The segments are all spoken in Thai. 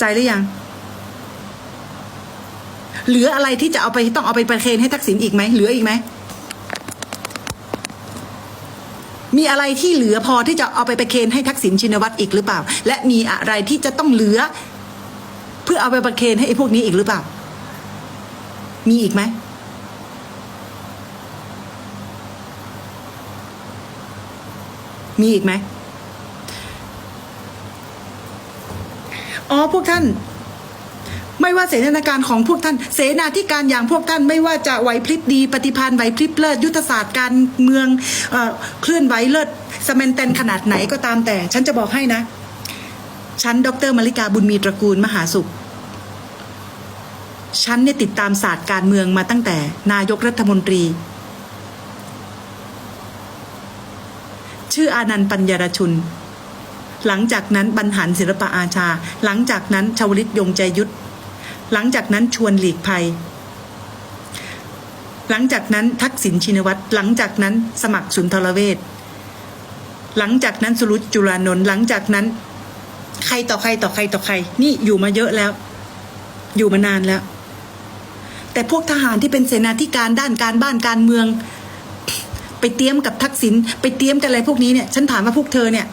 ใจหรือยัง เหลืออะไรที่จะเอาไปต้องเอาไปประเคนให้ทักษิณอีกไหมเหลืออีกไหมมีอะไรที่เหลือพอที่จะเอาไปประเคนให้ทักษิณชินวัตรอีกหรือเปล่า และมีอะไรที่จะต้องเหลือ เพื่อเอาไปประเคนให้ไอ้พวกนี้อีกหรือเปล่า มีอีกไหมมีอีกไหม อ๋อพวกท่าน ไม่ว่าเสนาการของพวกท่าน เสนาธิการอย่างพวกท่านไม่ว่าจะไหวพริบดี ปฏิพันธ์ไหวพริบเลิศยุทธศาสตร์การเมืองเอเคลื่อนไหวเลิศสแมนเตนขนาดไหนก็ตามแต่ ฉันจะบอกให้นะ ฉันดรมาริกาบุญมีตระกูลมหาสุขฉันเนี่ยติดตามศาสตร์การเมืองมาตั้งแต่นายกรัฐมนตรี ชื่ออานันต์ปัญญารชุน หลังจากนั้นบรรหารศิลปะอาชา หลังจากนั้นชาวลิตยงใจยุทธหลังจากนั้นชวนหลีกภัย หลังจากนั้นทักษิณชินวัตรหลังจากนั้นสมัครสุนทรเวชหลังจากนั้นสุรุจจุลานนท์หลังจากนั้น ใครต่อใครต่อใครต่อใคร นี่อยู่มาเยอะแล้ว อยู่มานานแล้ว แต่พวกทหารที่เป็นเสนาธิการด้านการบ้านการเมือง ไปเตรียมกับทักษิณไปเตรียมกันอะไรพวกนี้เนี่ย ฉันถามว่าพวกเธอเนี่ย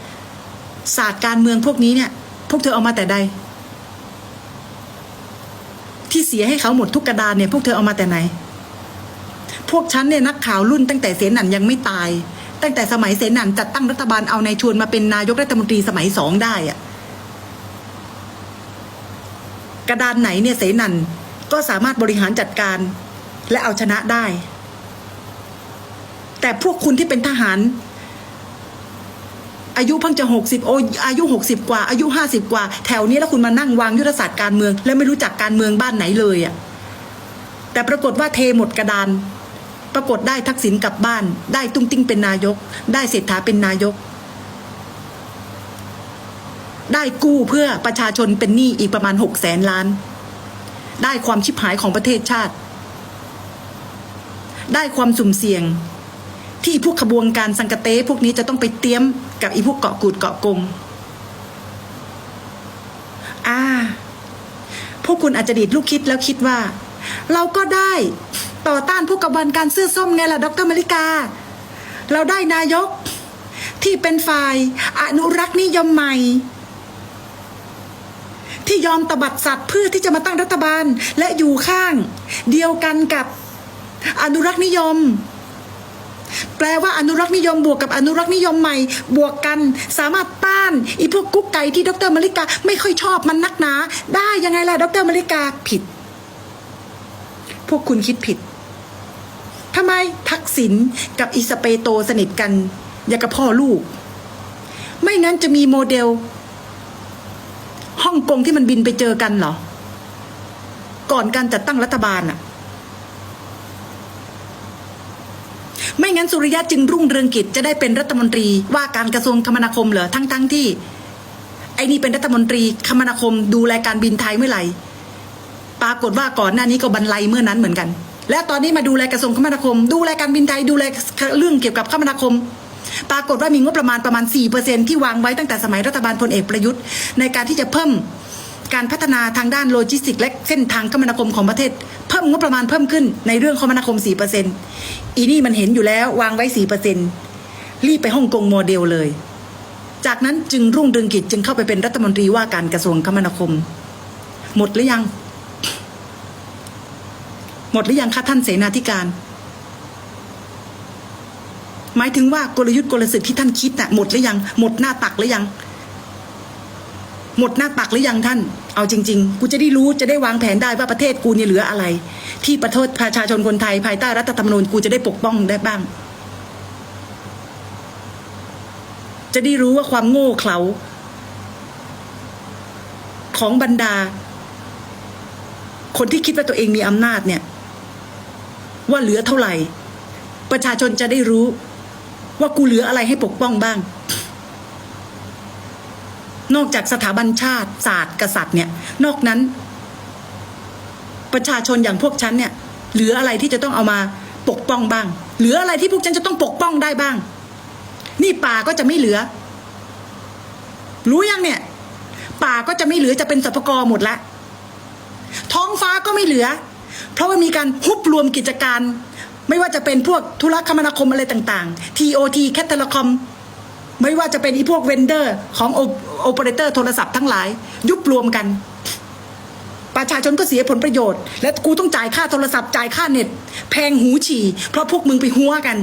ศาสตร์การเมืองพวกนี้เนี่ย พวกเธอเอามาแต่ใด ที่เสียให้เขาหมดทุกกระดานเนี่ยพวกเธอเอามาแต่ไหน พวกฉันเนี่ยนักข่าวรุ่นตั้งแต่เสนันยังไม่ตาย ตั้งแต่สมัยเสนันจัดตั้งรัฐบาลเอานายชวนมาเป็นนายกรัฐมนตรีสมัยสองได้อะกระดานไหนเนี่ยเสนันก็สามารถบริหารจัดการ และเอาชนะได้ แต่พวกคุณที่เป็นทหาร อายุเพิ่งจะหกสิบโออายุหกสิบกว่า อายุห้าสิบกว่า แถวนี้แล้วคุณมานั่งวางยุทธศาสตร์การเมือง แล้วไม่รู้จักการเมืองบ้านไหนเลยอะ่ะแต่ปรากฏว่าเทหมดกระดาน ปรากฏได้ทักษิณกลับบ้าน ได้ตุ้งติ้งเป็นนายก ได้เศรษฐาเป็นนายก ได้กู้เพื่อประชาชนเป็นหนี้อีกประมาณหกแสนล้าน ได้ความชิบหายของประเทศชาติ ได้ความสุ่มเสี่ยงที่พวกขบวนการสังกเตพวกนี้จะต้องไปเตรียม กับอีพวกเกาะกูดเกาะกงอ่าพวกคุณอาจจะดีดลูกคิดแล้วคิดว่า เราก็ได้ต่อต้านพวกกบวนการเสื้อส้มไงล่ะดรมริกา เราได้นายกที่เป็นฝ่ายอนุรักษ์นิยมใหม่ ที่ยอมตบัดสัตว์เพื่อที่จะมาตั้งรัฐบาลและอยู่ข้าง เดียวกันกับอนุรักษ์นิยม แปลว่าอนุรักษ์นิยมบวกกับอนุรักษ์นิยมใหม่ บวกกันสามารถต้านอีพวกกุ๊กไก่ที่ดรมาริกาไม่ค่อยชอบมันนักหนา ได้ยังไงล่ะดรมาริกาผิด พวกคุณคิดผิดทำไมทักษิณกับอิสเปโตสนิทกันอย่างกับพ่อลูก ไม่งั้นจะมีโมเดลฮ่องกงที่มันบินไปเจอกันเหรอ ก่อนการจัดตั้งรัฐบาลอะ ไม่งั้นสุริยะจึงรุ่งเรืองกิจจะได้เป็นรัฐมนตรีว่าการกระทรวงคมนาคมเหรอทั้งทั้งที่ ไอ้นี่เป็นรัฐมนตรีคมนาคมดูแลการบินไทยเมื่อไหร่ปรากฏว่าก่อนหน้านี้ก็บรรลัยเมื่อนั้นเหมือนกัน และตอนนี้มาดูแลกระทรวงคมนาคม ดูแลการบินไทยดูแลเรื่องเกี่ยวกับคมนาคม ปรากฏว่ามีงบประมาณประมาณ 4%ที่วางไว้ตั้งแต่สมัยรัฐบาลพลเอกประยุทธ์ในการที่จะเพิ่ม การพัฒนาทางด้านโลจิสติก และเส้นทางคมนาคมของประเทศ เพิ่มงบประมาณเพิ่มขึ้นในเรื่องคมนาคม 4%อีนี่มันเห็นอยู่แล้ววางไว้ 4%รีบไปฮ่องกงโมเดลเลย จากนั้นจึงรุ่งเรืองกิจจึงเข้าไปเป็นรัฐมนตรีว่าการกระทรวงคมนาคม หมดหรือยัง หมดหรือยังคะท่านเสนาธิการ หมายถึงว่ากลยุทธ์กลศึกที่ท่านคิดน่ะหมดหรือยัง หมดหน้าตักหรือยัง หมดหน้าตักหรือยังท่าน เอาจริง ๆ กูจะได้รู้จะได้วางแผนได้ว่าประเทศกูเนี่ยเหลืออะไร ที่ประเทศประชาชนคนไทยภายใต้รัฐธรรมนูญกูจะได้ปกป้องได้บ้าง จะได้รู้ว่าความโง่เขลาของบรรดา คนที่คิดว่าตัวเองมีอำนาจเนี่ย ว่าเหลือเท่าไหร่ ประชาชนจะได้รู้ ว่ากูเหลืออะไรให้ปกป้องบ้าง นอกจากสถาบันชาติศาสตร์กษัตริย์เนี่ย นอกนั้น ประชาชนอย่างพวกฉันเนี่ย เหลืออะไรที่จะต้องเอามาปกป้องบ้าง เหลืออะไรที่พวกฉันจะต้องปกป้องได้บ้าง นี่ป่าก็จะไม่เหลือ รู้ยังเนี่ย ป่าก็จะไม่เหลือจะเป็นสปกรหมดละท้องฟ้าก็ไม่เหลือ เพราะว่ามีการฮุบรวมกิจการ ไม่ว่าจะเป็นพวกธุรคมนาคมอะไรต่าง ๆ TOT แคทเทลคอม ไม่ว่าจะเป็นอีพวกเวนเดอร์ของโอเปอเรเตอร์โทรศัพท์ทั้งหลาย ยุบรวมกัน ประชาชนก็เสียผลประโยชน์ และกูต้องจ่ายค่าโทรศัพท์จ่ายค่าเน็ต แพงหูฉี่ เพราะพวกมึงไปหัวกัน